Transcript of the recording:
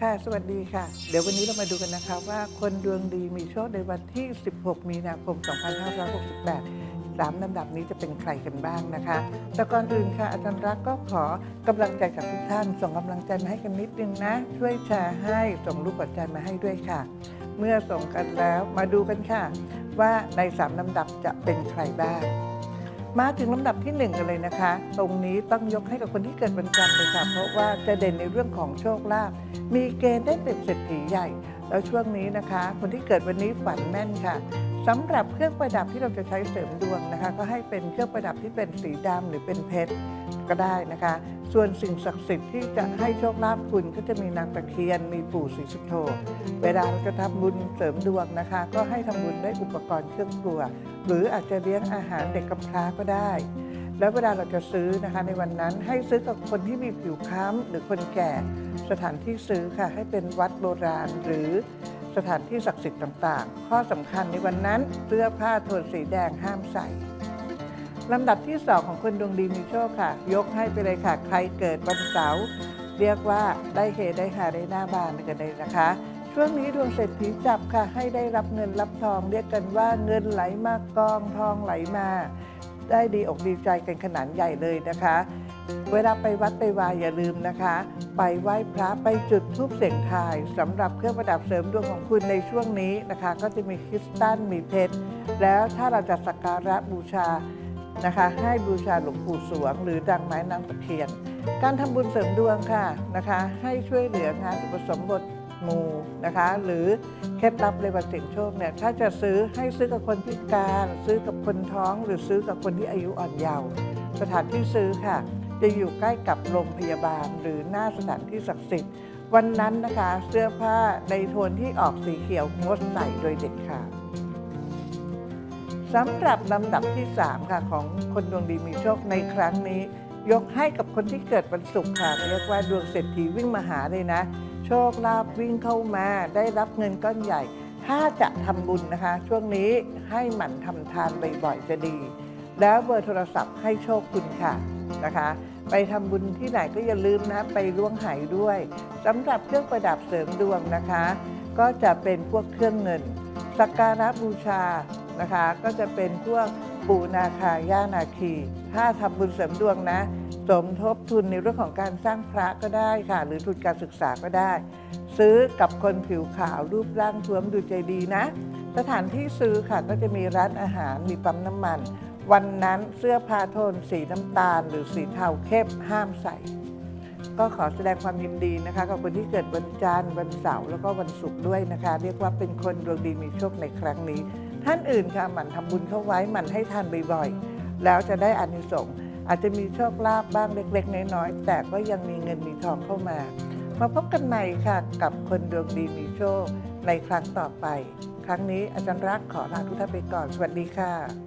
ค่ะ สวัสดีค่ะ เดี๋ยววันนี้เรามาดูกันนะคะว่าคนดวงดีมีโชคในวันที่ 16 มีนาคม 2568สามลำดับนี้จะเป็นใครกันบ้างนะคะ แต่ก่อนอื่นค่ะ อาจารย์รักก็ขอกำลังใจจากทุกท่าน ส่งกำลังใจมาให้กันนิดนึงนะ ช่วยแชร์ให้ ส่งรูปหัวใจมาให้ด้วยค่ะ เมื่อส่งกันแล้วมาดูกันค่ะ ว่าในสามลำดับจะเป็นใครบ้าง มาถึงลำดับที่หนึ่งกันเลยนะคะ ตรงนี้ต้องยกให้กับคนที่เกิดวันจันทร์เลยค่ะ เพราะว่าจะเด่นในเรื่องของโชคลาภ มีเกณฑ์ได้เป็นเศรษฐีใหญ่ แล้วช่วงนี้นะคะ คนที่เกิดวันนี้ฝันแม่นค่ะ สำหรับเครื่องประดับที่เราจะใช้เสริมดวงนะคะ ก็ให้เป็นเครื่องประดับที่เป็นสีดำหรือเป็นเพชรก็ได้นะคะ ส่วนสิ่งศักดิ์สิทธิ์ที่จะให้โชคลาภคุณก็จะมีนางตะเคียน มีปู่ศรีสุโธเวลาเราจะทำบุญเสริมดวงนะคะ ก็ให้ทำบุญด้วยอุปกรณ์เครื่องครัว หรืออาจจะเลี้ยงอาหารเด็กกำพร้าก็ได้ แล้วเวลาเราจะซื้อนะคะในวันนั้นให้ซื้อกับคนที่มีผิวคล้ำหรือคนแก่ สถานที่ซื้อค่ะให้เป็นวัดโบราณหรือ สถานที่ศักดิ์สิทธิ์ต่างๆ ข้อสำคัญในวันนั้นเสื้อผ้าโทนสีแดงห้ามใส่ลำดับที่สองของคนดวงดีมีโชคค่ะ ยกให้ไปเลยค่ะ ใครเกิดวันเสาร์เรียกว่าได้เฮได้หาได้หน้าบานกันเลยนะคะ ช่วงนี้ดวงเศรษฐีจับค่ะ ให้ได้รับเงินรับทองเรียกกันว่าเงินไหลมากกองทองไหลมา ได้ดีอกดีใจกันขนาดใหญ่เลยนะคะ เวลาไปวัดไปวายอย่าลืมนะคะ ไปไหว้พระไปจุดธูปเสียงทายสำหรับเครื่องประดับเสริมดวงของคุณในช่วงนี้นะคะ ก็จะมีคริสตัลมีเพชร แล้วถ้าเราจะสักการะบูชานะคะ ให้บูชาหลวงปู่สวง หรือดังไม้นางตะเคียน การทำบุญเสริมดวงค่ะนะคะ ให้ช่วยเหลืองานอุปสมบทหมู่นะคะ หรือเคล็ดลับเลยวันเสี่ยงโชคเนี่ยถ้าจะซื้อให้ซื้อกับคนพิการ ซื้อกับคนท้อง หรือซื้อกับคนที่อายุอ่อนเยาว์สถานที่ซื้อค่ะ จะอยู่ใกล้กับโรงพยาบาลหรือหน้าสถานที่ศักดิ์สิทธิ์ วันนั้นนะคะเสื้อผ้าในโทนที่ออกสีเขียวงดใส่โดยเด็ดขาดสำหรับลำดับที่ 3 ค่ะ ของคนดวงดีมีโชคในครั้งนี้ ยกให้กับคนที่เกิดวันศุกร์ค่ะเรียกว่าดวงเศรษฐีวิ่งมาหาเลยนะ โชคลาภวิ่งเข้ามา ได้รับเงินก้อนใหญ่ ถ้าจะทำบุญนะคะ ช่วงนี้ให้หมั่นทำทานบ่อยๆจะดี แล้วเบอร์โทรศัพท์ให้โชคคุณค่ะนะคะ ไปทำบุญที่ไหนก็อย่าลืมนะไปล่วงไหด้วยสำหรับเครื่องประดับเสริมดวงนะคะ ก็จะเป็นพวกเครื่องเงิน สักการะบูชานะคะ ก็จะเป็นพวกปูนาคาย่านาคี ถ้าทำบุญเสริมดวงนะ สมทบทุนในเรื่องของการสร้างพระก็ได้ค่ะ หรือทุนการศึกษาก็ได้ ซื้อกับคนผิวขาวรูปร่างท้วมดูใจดีนะ สถานที่ซื้อค่ะก็จะมีร้านอาหารมีปั๊มน้ำมัน วันนั้นเสื้อผ้าโทนสีน้ำตาล หรือสีเทาเข้มห้ามใส่ ก็ขอแสดงความยินดีนะคะกับคนที่เกิดวันจันทร์วันเสาร์แล้วก็วันศุกร์ด้วยนะคะ เรียกว่าเป็นคนดวงดีมีโชคในครั้งนี้ ท่านอื่นค่ะหมั่นทำบุญเข้าไว้หมั่นให้ทานบ่อยๆแล้วจะได้อานิสงส์อาจจะมีโชคลาภบ้างเล็ก ๆ น้อยๆแต่ก็ยังมีเงินมีทองเข้ามามาพบกันใหม่ค่ะกับคนดวงดีมีโชคในครั้งต่อไป ครั้งนี้อาจารย์รักขอลาทุกท่านไปก่อน สวัสดีค่ะ